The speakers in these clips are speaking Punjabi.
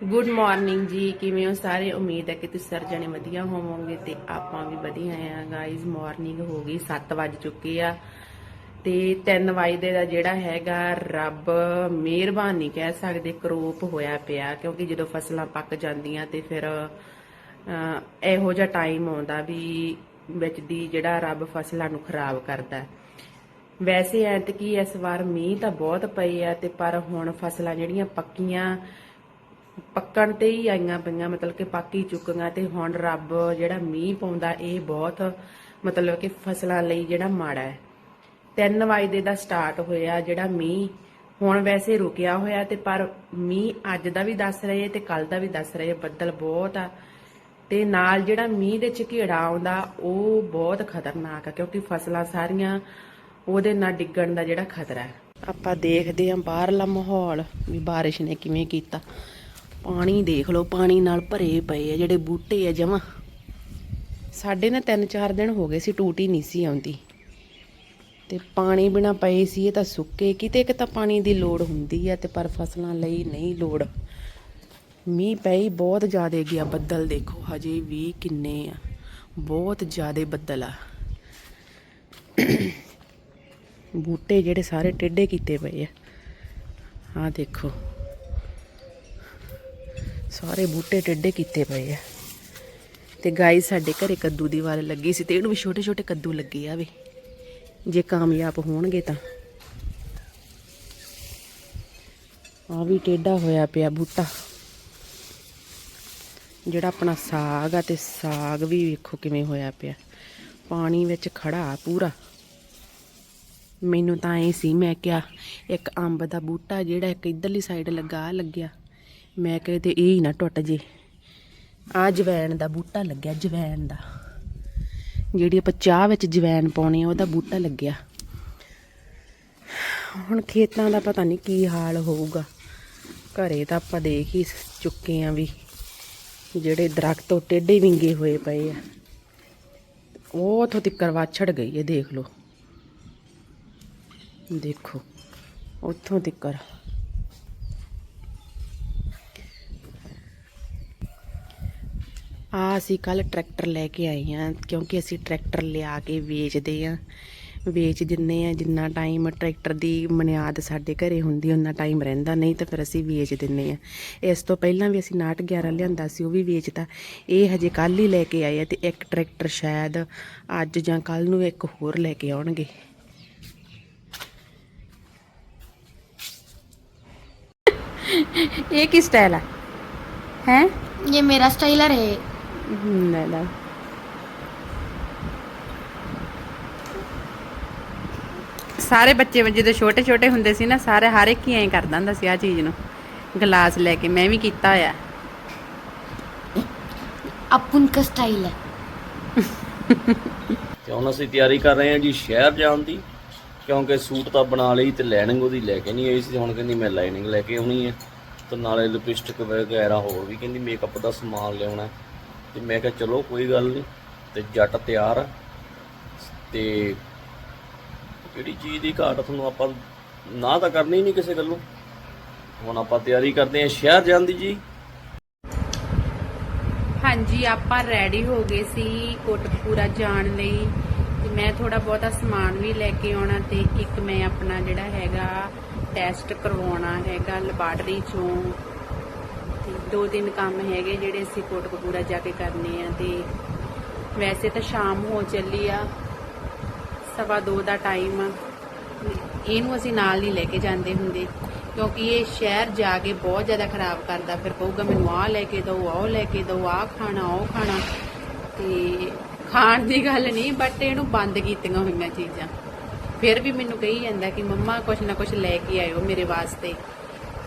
ਗੁੱਡ ਮਾਰਨਿੰਗ ਜੀ, ਕਿਵੇਂ ਹੋ ਸਾਰੇ ਉਮੀਦ ਹੈ ਕਿ ਤੁਸੀਂ ਸਾਰੇ ਜਣੇ ਵਧੀਆ ਹੋਵੋਗੇ ਤੇ ਆਪਾਂ ਵੀ ਵਧੀਆ ਆ ਗਾਇਜ਼ ਮਾਰਨਿੰਗ ਹੋ ਗਈ 7 ਵਜ ਚੁੱਕੇ ਆ ਤੇ 3 ਵਜੇ ਦਾ ਜਿਹੜਾ ਹੈਗਾ ਰੱਬ ਮਿਹਰਬਾਨ ਕਹਿ ਸਕਦੇ, ਕਰੋਪ ਹੋਇਆ ਪਿਆ ਕਿਉਂਕਿ ਜਦੋਂ ਫਸਲਾਂ ਪੱਕ ਜਾਂਦੀਆਂ ਤੇ ਫਿਰ ਇਹੋ ਜਿਹਾ ਟਾਈਮ ਆਉਂਦਾ ਵੀ ਵਿੱਚ ਦੀ ਜਿਹੜਾ ਰੱਬ ਫਸਲਾਂ ਨੂੰ ਖਰਾਬ ਕਰਦਾ ਹੈ। ਵੈਸੇ ਐਤਕੀ ਇਸ ਵਾਰ ਮੀਂਹ ਤਾਂ ਬਹੁਤ ਪਈ ਆ ਤੇ ਪਰ ਹੁਣ ਫਸਲਾਂ ਜਿਹੜੀਆਂ ਪੱਕੀਆਂ ਪੱਕਣ ਤੇ ਹੀ ਆਈਆਂ ਪਈਆਂ, ਮਤਲਬ ਕਿ ਪੱਕ ਹੀ ਚੁੱਕੀਆਂ ਤੇ ਹੁਣ ਰੱਬ ਜਿਹੜਾ ਮੀਂਹ ਪਾਉਂਦਾ, ਇਹ ਬਹੁਤ ਮਤਲਬ ਕਿ ਫਸਲਾਂ ਲਈ ਜਿਹੜਾ ਮਾੜਾ ਹੈ। 3 ਵਜੇ ਦਾ ਸਟਾਰਟ ਹੋਇਆ ਜਿਹੜਾ ਮੀਂਹ ਹੁਣ ਵੈਸੇ ਰੁਕਿਆ ਹੋਇਆ ਤੇ ਪਰ ਮੀਂਹ ਅੱਜ ਦਾ ਵੀ ਦੱਸ ਰਹੇ ਤੇ ਕੱਲ ਦਾ ਵੀ ਦੱਸ ਰਹੇ, ਬੱਦਲ ਬਹੁਤ ਆ। ਤੇ ਨਾਲ ਜਿਹੜਾ ਮੀਂਹ ਦੇ ਝਕੇੜਾ ਆਉਂਦਾ, ਉਹ ਬਹੁਤ ਖਤਰਨਾਕ ਆ, ਕਿਉਂਕਿ ਫਸਲਾਂ ਸਾਰੀਆਂ ਉਹਦੇ ਨਾਲ ਡਿੱਗਣ ਦਾ ਜਿਹੜਾ ਖਤਰਾ ਹੈ। ਆਪਾਂ ਦੇਖਦੇ ਆਂ ਬਾਹਰਲਾ ਮਾਹੌਲ ਵੀ ਬਾਰਿਸ਼ ਨੇ ਕਿਵੇਂ ਕੀਤਾ। ਪਾਣੀ ਦੇਖ ਲਓ, ਪਾਣੀ ਨਾਲ ਭਰੇ ਪਏ ਆ, ਜਿਹੜੇ ਬੂਟੇ ਆ ਜਮਾਂ। ਸਾਡੇ ਨਾ 3-4 ਦਿਨ ਹੋ ਗਏ ਸੀ, ਟੂਟੀ ਨਹੀਂ ਸੀ ਆਉਂਦੀ। ਤੇ ਪਾਣੀ ਬਿਨਾ ਪਏ ਸੀ, ਇਹ ਤਾਂ ਸੁੱਕੇ। ਕਿਤੇ ਕਿ ਤਾਂ ਪਾਣੀ ਦੀ ਲੋੜ ਹੁੰਦੀ ਆ ਤੇ ਪਰ ਫਸਲਾਂ ਲਈ ਨਹੀਂ ਲੋੜ। ਮੀਂਹ ਪਈ ਬਹੁਤ ਜ਼ਿਆਦਾ ਗਿਆ, ਬੱਦਲ ਦੇਖੋ, ਹਜੇ ਵੀ ਕਿੰਨੇ ਆ। ਬਹੁਤ ਜ਼ਿਆਦਾ ਬੱਦਲ ਆ। ਬੂਟੇ ਜਿਹੜੇ ਸਾਰੇ ਟੇਢੇ ਕੀਤੇ ਪਏ ਆ। ਆ ਦੇਖੋ। ਸਾਰੇ ਬੂਟੇ ਟੇਢੇ ਕੀਤੇ ਪਏ ਆ। ਤੇ ਗਾਈ ਸਾਡੇ ਘਰੇ ਕੱਦੂ ਦੀ ਵਾਲ ਲੱਗੀ ਸੀ ਤੇ ਇਹਨੂੰ ਵੀ ਛੋਟੇ ਛੋਟੇ ਕੱਦੂ ਲੱਗੇ ਆ ਵੇ। ਜੇ ਕਾਮਯਾਬ ਹੋਣਗੇ ਤਾਂ। ਆ ਵੀ ਟੇਢਾ ਹੋਇਆ ਪਿਆ ਬੂਟਾ। ਜਿਹੜਾ ਆਪਣਾ ਸਾਗ ਆ ਤੇ ਸਾਗ ਵੀ ਵੇਖੋ ਕਿਵੇਂ ਹੋਇਆ ਪਿਆ। ਪਾਣੀ ਵਿੱਚ ਖੜਾ ਪੂਰਾ। ਮੈਨੂੰ ਤਾਂ ਐ ਸੀ, ਮੈਂ ਕਿਹਾ ਇੱਕ ਅੰਬ ਦਾ ਬੂਟਾ ਜਿਹੜਾ ਇੱਕ ਇਧਰਲੀ ਸਾਈਡ ਲੱਗਾ ਲੱਗਿਆ। ਮੈਂ ਕਿਹਾ ਤੇ ਇਹ ਹੀ ਨਾ ਟੁੱਟ ਜੇ। ਆ ਜਵੈਣ ਦਾ ਬੂਟਾ ਲੱਗਿਆ, ਜਵੈਣ ਦਾ। ਜਿਹੜੀ ਆਪਾਂ ਚਾਹ ਵਿੱਚ ਜਵੈਣ ਪਾਉਣੀ ਆ ਉਹਦਾ ਬੂਟਾ ਲੱਗਿਆ। ਹੁਣ ਖੇਤਾਂ ਦਾ ਪਤਾ ਨਹੀਂ ਕੀ ਹਾਲ ਹੋਊਗਾ। ਘਰੇ ਤਾਂ ਆਪਾਂ ਦੇਖ ਹੀ ਚੁੱਕੇ ਆ ਵੀ ਜਿਹੜੇ ਦਰਖਤ ਉਹ ਟੇਢੇ ਵਿੰਗੇ ਹੋਏ ਪਏ ਆ। ਉਹ ਉਥੋਂ ਤਿੱਕਰ ਵਾਛੜ ਗਈ ਹੈ ਦੇਖ ਲਓ। ਦੇਖੋ, ਉੱਥੋਂ ਤਿੱਕਰ। ਆ ਅਸੀਂ ਕੱਲ ਟਰੈਕਟਰ ਲੈ ਕੇ ਆਏ ਹਾਂ, ਕਿਉਂਕਿ ਅਸੀਂ ਟਰੈਕਟਰ ਲਿਆ ਕੇ ਵੇਚਦੇ ਆ ਵੇਚ ਦਿੰਨੇ ਆ ਜਿੰਨਾ ਟਾਈਮ ਟਰੈਕਟਰ ਦੀ ਮਨਿਆਦ ਸਾਡੇ ਘਰੇ ਹੁੰਦੀ ਉਹਨਾਂ ਟਾਈਮ ਰਹਿੰਦਾ, ਨਹੀਂ ਤਾਂ ਫਿਰ ਅਸੀਂ ਵੇਚ ਦਿੰਨੇ ਆ ਇਸ ਤੋਂ ਪਹਿਲਾਂ ਵੀ ਅਸੀਂ 11 ਲਿਆਂਦਾ ਸੀ, ਉਹ ਵੀ ਵੇਚਤਾ। ਇਹ ਹਜੇ ਕੱਲ ਹੀ ਲੈ ਕੇ ਆਏ ਆ ਤੇ ਇੱਕ ਟਰੈਕਟਰ ਸ਼ਾਇਦ ਅੱਜ ਜਾਂ ਕੱਲ ਨੂੰ ਇੱਕ ਹੋਰ ਲੈ ਕੇ ਆਉਣਗੇ। ਇਹ ਕੀ ਸਟਾਈਲ ਆ? ਹੈ? ਇਹ ਮੇਰਾ ਸਟਾਈਲ ਆ ਰਹੇ Neden? ਸਾਰੇ ਬੱਚੇ ਜਦੋਂ ਛੋਟੇ ਛੋਟੇ ਹੁੰਦੇ ਸੀ ਨਾ ਸਾਰੇ ਹਰ ਇੱਕ ਹੀ ਐਂ ਕਰਦਾ ਹੁੰਦਾ ਸੀ ਆ ਚੀਜ਼ ਨੂੰ। ਗਲਾਸ ਲੈ ਕੇ ਮੈਂ ਵੀ ਕੀਤਾ ਹੋਇਆ। ਅਪੁਨ ਕਾ ਸਟਾਈਲ ਹੈ। ਤੇ ਹੁਣ ਅਸੀਂ ਤਿਆਰੀ ਕਰ ਰਹੇ ਹਾਂ ਜੀ ਸ਼ਹਿਰ ਜਾਣ ਦੀ? ਕਿਉਂਕਿ ਸੂਟ ਤਾਂ ਬਣਾ ਲਈ ਤੇ ਲੈਣਿੰਗ ਉਹਦੀ ਲੈ ਕੇ ਨਹੀਂ ਆਈ ਸੀ ਹੁਣ ਕਹਿੰਦੀ ਮੈਂ ਲਾਈਨਿੰਗ ਲੈ ਕੇ ਆਉਣੀ ਹੈ। ਤੇ ਨਾਲੇ ਲਿਪਸਟਿਕ ਵਗੈਰਾ ਹੋਰ ਵੀ ਕਹਿੰਦੀ ਮੇਕਅਪ ਦਾ ਸਮਾਨ ਲਿਆਉਣਾ ਤੇ ਮੈਂ ਕਿਹਾ ਚਲੋ ਕੋਈ ਗੱਲ ਨਹੀਂ ਤੇ ਜੱਟ ਤਿਆਰ ਆ। ਤੇ ਕਿਹੜੀ ਚੀਜ਼ ਦੀ ਘਾਟ ਤੁਹਾਨੂੰ ਆਪਾਂ ਨਾ ਤਾਂ ਕਰਨੀ ਨਹੀਂ ਕਿਸੇ ਗੱਲੋਂ। ਹੁਣ ਆਪਾਂ ਤਿਆਰੀ ਕਰਦੇ ਹਾਂ ਸ਼ਹਿਰ ਜਾਣ ਦੀ ਜੀ। ਹਾਂਜੀ, ਆਪਾਂ ਰੈਡੀ ਹੋ ਗਏ ਸੀ ਕੋਟਕਪੂਰਾ ਜਾਣ ਲਈ। ਤੇ ਮੈਂ ਥੋੜਾ ਬਹੁਤਾ ਸਮਾਨ ਵੀ ਲੈ ਕੇ ਆਉਣਾ ਤੇ ਇੱਕ ਮੈਂ ਆਪਣਾ ਜਿਹੜਾ ਹੈਗਾ ਟੈਸਟ ਕਰਵਾਉਣਾ ਹੈਗਾ ਲੈਬਾਰਟਰੀ ਚੋਂ। ਦੋ ਤਿੰਨ ਕੰਮ ਹੈਗੇ ਜਿਹੜੇ ਅਸੀਂ ਕੋਟਕਪੂਰਾ ਜਾ ਕੇ ਕਰਨੇ ਆ ਤੇ ਵੈਸੇ ਤਾਂ ਸ਼ਾਮ ਹੋ ਚੱਲੀ ਆ, ਸਵਾ ਦੋ ਦਾ ਟਾਈਮ ਆ। ਇਹਨੂੰ ਅਸੀਂ ਨਾਲ ਨਹੀਂ ਲੈ ਕੇ ਜਾਂਦੇ ਹੁੰਦੇ, ਕਿਉਂਕਿ ਇਹ ਸ਼ਹਿਰ ਜਾ ਕੇ ਬਹੁਤ ਜ਼ਿਆਦਾ ਖਰਾਬ ਕਰਦਾ, ਫਿਰ ਕਹੂਗਾ ਮੈਨੂੰ ਆਹ ਲੈ ਕੇ ਦਿਓ, ਆਹ ਲੈ ਕੇ ਦਿਓ, ਆਹ ਖਾਣਾ, ਉਹ ਖਾਣਾ। ਤੇ ਖਾਣ ਦੀ ਗੱਲ ਨਹੀਂ ਬਟ ਇਹਨੂੰ ਬੰਦ ਕੀਤੀਆਂ ਹੋਈਆਂ ਚੀਜ਼ਾਂ। ਫਿਰ ਵੀ ਮੈਨੂੰ ਕਹੀ ਜਾਂਦਾ ਕਿ ਮੰਮਾ ਕੁਛ ਨਾ ਕੁਛ ਲੈ ਕੇ ਆਇਓ ਮੇਰੇ ਵਾਸਤੇ।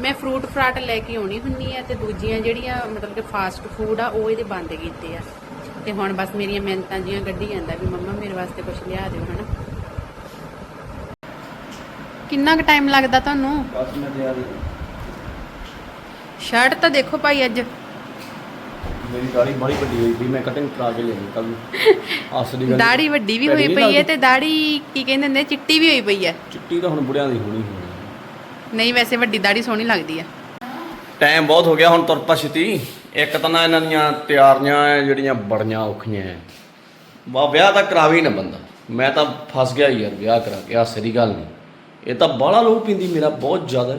ਮੈਂ ਫਰੂਟ ਫਰਾਟ ਲੈ ਕੇ ਆਉਣੀ ਹੁੰਨੀ ਆ ਤੇ ਦੂਜੀਆਂ ਜਿਹੜੀਆਂ ਮਤਲਬ ਕਿ ਫਾਸਟ ਫੂਡ ਆ ਉਹ ਇਹਦੇ ਬੰਦ ਕੀਤੇ ਆ। ਤੇ ਹੁਣ ਬਸ ਮੇਰੀਆਂ ਮਿਹਨਤਾਂ ਜੀਆਂ ਕੱਢੀ ਜਾਂਦਾ ਵੀ ਮੰਮਾ ਮੇਰੇ ਵਾਸਤੇ ਕੁਛ ਲਿਆ ਦਿਓ ਹਨਾ। ਕਿੰਨਾ ਕੁ ਟਾਈਮ ਲੱਗਦਾ ਤੁਹਾਨੂੰ? ਬਸ ਮੈਂ ਤਿਆਰੀ ਸ਼ਰਟ ਤਾਂ ਦੇਖੋ ਭਾਈ ਅੱਜ। ਮੇਰੀ ਦਾੜੀ ਬੜੀ ਵੱਡੀ ਹੋਈ ਵੀ ਮੈਂ ਕਟਿੰਗ ਕਰਾ ਕੇ ਲੈਣੀ ਕੱਲ ਅਸਲੀ ਗੱਲ। ਦਾੜੀ ਵੱਡੀ ਵੀ ਹੋਈ ਪਈ ਹੈ ਤੇ ਦਾੜੀ ਕੀ ਕਹਿੰਦੇ ਹੁੰਦੇ ਚਿੱਟੀ ਵੀ ਹੋਈ ਪਈ ਹੈ। ਚਿੱਟੀ ਤਾਂ ਹੁਣ ਬੁੜਿਆਂ ਦੀ ਹੋਣੀ ਹੋਣੀ ਨਹੀਂ ਵੈਸੇ ਵੱਡੀ ਦਾੜੀ ਸੋਹਣੀ ਲੱਗਦੀ ਆ। ਟਾਈਮ ਬਹੁਤ ਹੋ ਗਿਆ ਹੁਣ ਤੁਰ ਪਾ ਛੇਤੀ। ਇੱਕ ਤਾਂ ਨਾ ਇਹਨਾਂ ਦੀਆਂ ਤਿਆਰੀਆਂ ਐ ਜਿਹੜੀਆਂ ਬੜੀਆਂ ਔਖੀਆਂ ਐ। ਵਾ ਵਿਆਹ ਤਾਂ ਕਰਾਵੇ ਨਾ ਬੰਦਾ। ਮੈਂ ਤਾਂ ਫਸ ਗਿਆ ਯਾਰ ਵਿਆਹ ਕਰਾ ਕੇ ਆ ਸਰੀ ਗੱਲ ਨਹੀਂ। ਇਹ ਤਾਂ ਬਾਹਲਾ ਲੋਹ ਪੀਂਦੀ ਮੇਰਾ ਬਹੁਤ ਜ਼ਿਆਦਾ।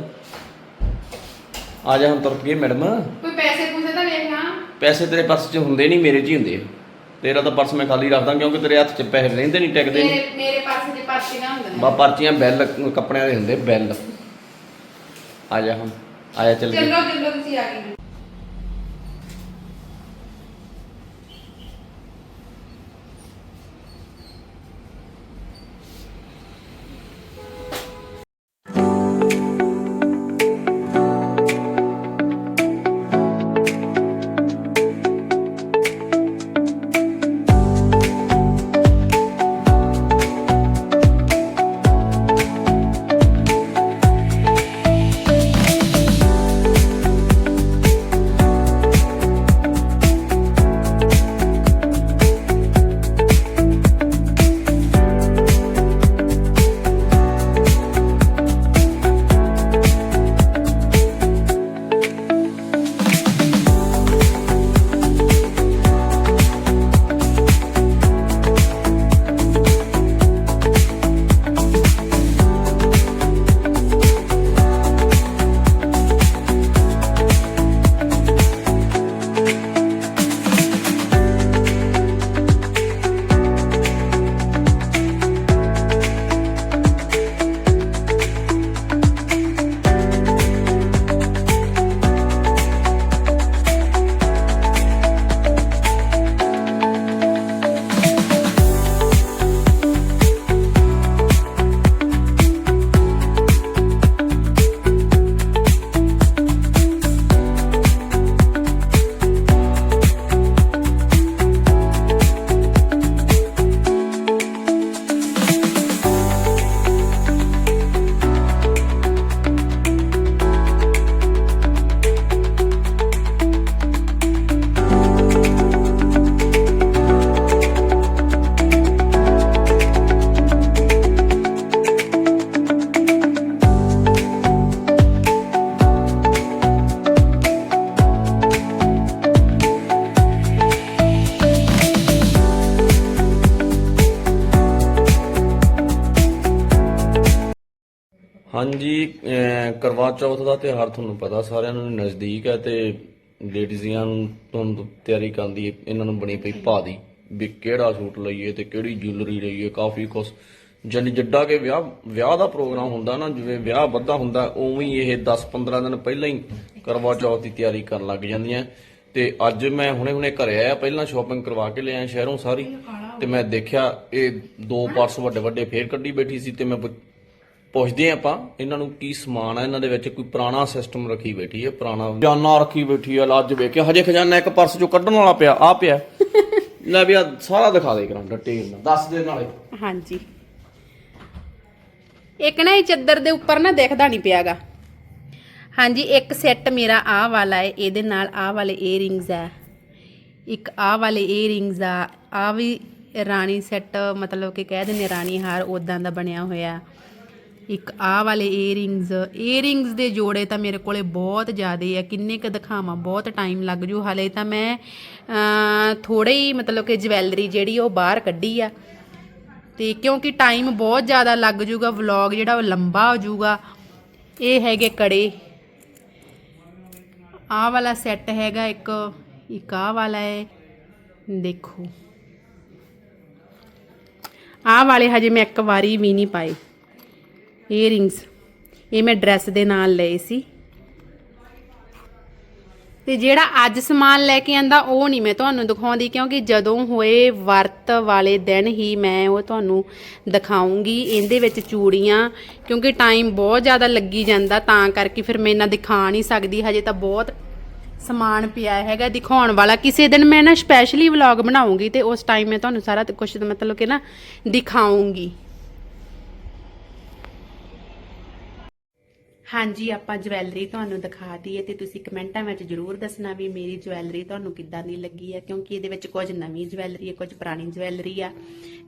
ਆ ਜਾ ਹੁਣ ਤੁਰ ਪਈਏ ਮੈਡਮ। ਕੋਈ ਪੈਸੇ ਪੂਸੇ ਤਾਂ ਵੇਖਣਾ ਪੈਸੇ ਤੇਰੇ ਪਰਸ 'ਚ ਹੁੰਦੇ ਨਹੀਂ ਮੇਰੇ 'ਚ ਹੀ ਹੁੰਦੇ ਆ। ਤੇਰਾ ਤਾਂ ਪਰਸ ਮੈਂ ਖਾਲੀ ਰੱਖਦਾ ਕਿਉਂਕਿ ਤੇਰੇ ਹੱਥ 'ਚ ਪੈਸੇ ਰਹਿੰਦੇ ਨਹੀਂ ਟਿਕਦੇ। ਨਹੀਂ ਮੇਰੇ ਮੇਰੇ ਪਾਸੇ ਦੇ ਪਾਸੇ ਨਾ ਹੁੰਦੇ। ਬਾ ਪਰਚੀਆਂ ਬੈਲ ਕੱਪੜਿਆਂ ਦੇ ਹੁੰਦੇ ਬੈਲ। ਆ ਜਾ ਹੁਣ ਆ ਚੱਲ ਚੱਲੋ ਚੱਲੋ ਤੁਸੀਂ ਆ ਗਏ। ਹਾਂਜੀ, ਅਹ ਕਰਵਾ ਚੌਥ ਦਾ ਤਿਉਹਾਰ ਤੁਹਾਨੂੰ ਪਤਾ, ਸਾਰਿਆਂ ਨੂੰ ਨਜ਼ਦੀਕ ਹੈ ਤੇ ਲੇਡੀਜ਼ਾਂ ਨੂੰ ਤੁਹਾਨੂੰ ਤਿਆਰੀ ਕਰਨ ਦੀ ਇਹਨਾਂ ਨੂੰ ਬਣੀ ਪਈ ਭਾ ਦੀ ਵੀ ਕਿਹੜਾ ਸੂਟ ਲਈਏ ਤੇ ਕਿਹੜੀ ਜੁਐਲਰੀ ਲਈਏ, ਕਾਫੀ ਕੁਛ। ਜਾਨੀ ਜਿੱਡਾ ਕਿ ਵਿਆਹ ਵਿਆਹ ਦਾ ਪ੍ਰੋਗਰਾਮ ਹੁੰਦਾ ਨਾ, ਜਿਵੇਂ ਵਿਆਹ ਵੱਧਾ ਹੁੰਦਾ, ਉਵੇਂ ਹੀ ਇਹ 10-15 ਦਿਨ ਪਹਿਲਾਂ ਹੀ ਕਰਵਾ ਚੌਥ ਦੀ ਤਿਆਰੀ ਕਰਨ ਲੱਗ ਜਾਂਦੀਆਂ। ਤੇ ਅੱਜ ਮੈਂ ਹੁਣੇ-ਹੁਣੇ ਘਰੇ ਆਇਆ, ਪਹਿਲਾਂ ਸ਼ਾਪਿੰਗ ਕਰਵਾ ਕੇ ਲਿਆ ਸ਼ਹਿਰੋਂ ਸਾਰੀ, ਤੇ ਮੈਂ ਦੇਖਿਆ ਇਹ ਦੋ ਪਰਸ ਵੱਡੇ-ਵੱਡੇ ਫੇਰ ਕੱਢੀ ਬੈਠੀ ਸੀ ਤੇ ਮੈਂ ਪੁੱਛ- ਪੁੱਛਦੇ ਹਾਂ ਆਪਾਂ ਇਹਨਾਂ ਨੂੰ ਕੀ ਸਮਾਨ ਆ ਇਹਨਾਂ ਦੇ ਵਿੱਚ ਕੋਈ ਪੁਰਾਣਾ ਸਿਸਟਮ ਰੱਖੀ ਬੈਠੀ ਹੈ ਪੁਰਾਣਾ ਖਜ਼ਾਨਾ ਰੱਖੀ ਬੈਠੀ ਆ ਅੱਜ ਵੇਖਿਆ ਹਜੇ ਖਜ਼ਾਨਾ ਇੱਕ ਪਰਸ ਚੋਂ ਕੱਢਣ ਵਾਲਾ ਪਿਆ ਆ ਪਿਆ। ਲੈ ਵੀ ਆ ਸਾਰਾ ਦਿਖਾ ਦੇ ਕਰਾਂ ਡਿਟੇਲ ਨਾਲ। ਦੱਸ ਦੇ ਨਾਲੇ। ਹਾਂਜੀ। ਇੱਕ ਨਾ ਇਹ ਚੱਦਰ ਦੇ ਉੱਪਰ ਨਾ ਦਿਖਦਾ ਨਹੀਂ ਪਿਆਗਾ। ਹਾਂਜੀ ਇੱਕ ਸੈੱਟ ਮੇਰਾ ਆਹ ਵਾਲਾ ਹੈ ਇਹਦੇ ਨਾਲ ਆਹ ਵਾਲੇ ਏਅਰਿੰਗਸ ਹੈ ਇੱਕ ਆਹ ਵਾਲੇ ਏਅਰਿੰਗਸ ਆ। ਆ ਵੀ ਰਾਣੀ ਸੈੱਟ ਮਤਲਬ ਕਿ ਕਹਿ ਦਿੰਦੇ ਰਾਣੀ ਹਾਰ ਉਦਾਂ ਦਾ ਬਣਿਆ ਹੋਇਆ। ਇੱਕ ਆਹ ਵਾਲੇ ਏਅਰਿੰਗਸ ਏਅਰਿੰਗਸ ਦੇ ਜੋੜੇ ਤਾਂ ਮੇਰੇ ਕੋਲੇ ਬਹੁਤ ਜ਼ਿਆਦੇ ਆ, ਕਿੰਨੇ ਕ ਦਿਖਾਵਾਂ, ਬਹੁਤ ਟਾਈਮ ਲੱਗ ਜੂ, ਹਲੇ ਤਾਂ ਮੈਂ ਥੋੜੇ ਹੀ ਮਤਲਬ ਕਿ ਜਵੈਲਰੀ ਜਿਹੜੀ ਉਹ ਬਾਹਰ ਕੱਢੀ ਆ। ਤੇ ਕਿਉਂਕਿ ਟਾਈਮ ਬਹੁਤ ਜ਼ਿਆਦਾ ਲੱਗ ਜੂਗਾ ਵਲੌਗ ਜਿਹੜਾ ਉਹ ਲੰਬਾ ਹੋ ਜੂਗਾ, ਇਹ ਹੈਗੇ ਕੜੇ। ਆਹ ਵਾਲਾ ਸੈੱਟ ਹੈਗਾ ਇੱਕ ਇੱਕ ਆਹ ਵਾਲਾ ਹੈ ਦੇਖੋ। ਆਹ ਵਾਲੇ ਹਜੇ ਮੈਂ ਇੱਕ ਵਾਰੀ ਵੀ ਨਹੀਂ ਪਾਏ। ਏਅਰਿੰਗਸ ਇਹ ਮੈਂ ਡਰੈਸ ਦੇ ਨਾਲ ਲਏ ਸੀ। ਤੇ ਜਿਹੜਾ ਅੱਜ ਸਮਾਨ ਲੈ ਕੇ ਆਂਦਾ, ਉਹ ਨਹੀਂ ਮੈਂ ਤੁਹਾਨੂੰ ਦਿਖਾਉਂਦੀ, ਕਿਉਂਕਿ ਜਦੋਂ ਹੋਏ ਵਰਤ ਵਾਲੇ ਦਿਨ ਹੀ ਮੈਂ ਉਹ ਤੁਹਾਨੂੰ ਦਿਖਾਉਂਗੀ। ਇਹਦੇ ਵਿੱਚ ਚੂੜੀਆਂ, ਕਿਉਂਕਿ ਟਾਈਮ ਬਹੁਤ ਜ਼ਿਆਦਾ ਲੱਗੀ ਜਾਂਦਾ, ਤਾਂ ਕਰਕੇ ਫਿਰ ਮੈਂ ਇਹਨਾਂ ਦਿਖਾ ਨਹੀਂ ਸਕਦੀ। ਹਜੇ ਤਾਂ ਬਹੁਤ ਸਮਾਨ ਪਿਆ ਹੈਗਾ ਦਿਖਾਉਣ ਵਾਲਾ। ਕਿਸੇ ਦਿਨ ਮੈਂ ਨਾ ਸਪੈਸ਼ਲੀ ਵਲੌਗ ਬਣਾਉਂਗੀ ਤੇ ਉਸ ਟਾਈਮ ਮੈਂ ਤੁਹਾਨੂੰ ਸਾਰਾ ਕੁਝ ਮਤਲਬ ਕਿ ਨਾ ਦਿਖਾਉਂਗੀ। ਹਾਂਜੀ, ਆਪਾਂ ਜਵੈਲਰੀ ਤੁਹਾਨੂੰ ਦਿਖਾ ਦਈਏ ਤੇ ਤੁਸੀਂ ਕਮੈਂਟਾਂ ਵਿੱਚ ਜਰੂਰ ਦੱਸਣਾ ਵੀ ਮੇਰੀ ਜਵੈਲਰੀ ਤੁਹਾਨੂੰ ਕਿੱਦਾਂ ਦੀ ਲੱਗੀ ਹੈ ਕਿਉਂਕਿ ਇਹਦੇ ਵਿੱਚ ਕੁਝ ਨਵੀਂ ਜਵੈਲਰੀ ਹੈ ਕੁਝ ਪੁਰਾਣੀ ਜਵੈਲਰੀ ਆ।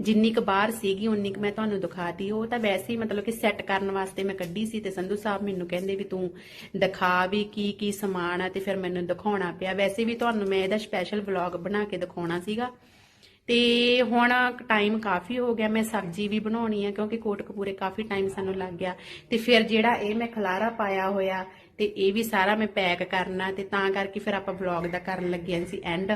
ਜਿੰਨੀ ਕੁ ਬਾਹਰ ਸੀਗੀ, ਉਨੀ ਕੁ ਮੈਂ ਤੁਹਾਨੂੰ ਦਿਖਾਤੀ ਉਹ ਤਾਂ ਵੈਸੇ ਹੀ ਮਤਲਬ ਕਿ ਸੈੱਟ ਕਰਨ ਵਾਸਤੇ ਮੈਂ ਕੱਢੀ ਸੀ ਤੇ ਸੰਧੂ ਸਾਹਿਬ ਮੈਨੂੰ ਕਹਿੰਦੇ ਵੀ ਤੂੰ ਦਿਖਾ ਵੀ ਕੀ ਕੀ ਸਮਾਨ ਆ ਤੇ ਫਿਰ ਮੈਨੂੰ ਦਿਖਾਉਣਾ ਪਿਆ। ਵੈਸੇ ਵੀ ਤੁਹਾਨੂੰ ਮੈਂ ਇਹਦਾ ਸਪੈਸ਼ਲ ਵਲੌਗ ਬਣਾ ਕੇ ਦਿਖਾਉਣਾ ਸੀਗਾ। ਤੇ ਹੁਣ ਟਾਈਮ ਕਾਫੀ ਹੋ ਗਿਆ, ਮੈਂ ਸਬਜ਼ੀ ਵੀ ਬਣਾਉਣੀ ਆ, ਕਿਉਂਕਿ ਕੋਟਕਪੂਰੇ ਕਾਫੀ ਟਾਈਮ ਸਾਨੂੰ ਲੱਗ ਗਿਆ। ਤੇ ਫਿਰ ਜਿਹੜਾ ਇਹ ਮੈਂ ਖਲਾਰਾ ਪਾਇਆ ਹੋਇਆ, ਤੇ ਇਹ ਵੀ ਸਾਰਾ ਮੈਂ ਪੈਕ ਕਰਨਾ, ਤੇ ਤਾਂ ਕਰਕੇ ਫਿਰ ਆਪਾਂ ਵਲੌਗ ਦਾ ਕਰਨ ਲੱਗੇ ਸੀ ਐਂਡ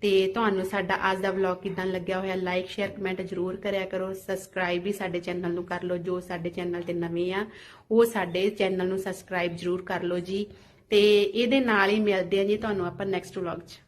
ਤੇ ਤੁਹਾਨੂੰ ਸਾਡਾ ਅੱਜ ਦਾ ਵਲੌਗ ਕਿਦਾਂ ਲੱਗਿਆ ਹੋਇਆ ਲਾਈਕ ਸ਼ੇਅਰ ਕਮੈਂਟ ਜਰੂਰ ਕਰਿਆ ਕਰੋ। ਸਬਸਕ੍ਰਾਈਬ ਵੀ ਸਾਡੇ ਚੈਨਲ ਨੂੰ ਕਰ ਲਓ, ਜੋ ਸਾਡੇ ਚੈਨਲ ਤੇ ਨਵੇਂ ਆ, ਉਹ ਸਾਡੇ ਚੈਨਲ ਨੂੰ ਸਬਸਕ੍ਰਾਈਬ ਜਰੂਰ ਕਰ ਲਓ ਜੀ। ਤੇ ਇਹਦੇ ਨਾਲ ਹੀ ਮਿਲਦੇ ਆ ਜੀ ਤੁਹਾਨੂੰ ਆਪਾਂ ਨੈਕਸਟ ਵਲੌਗ 'ਚ।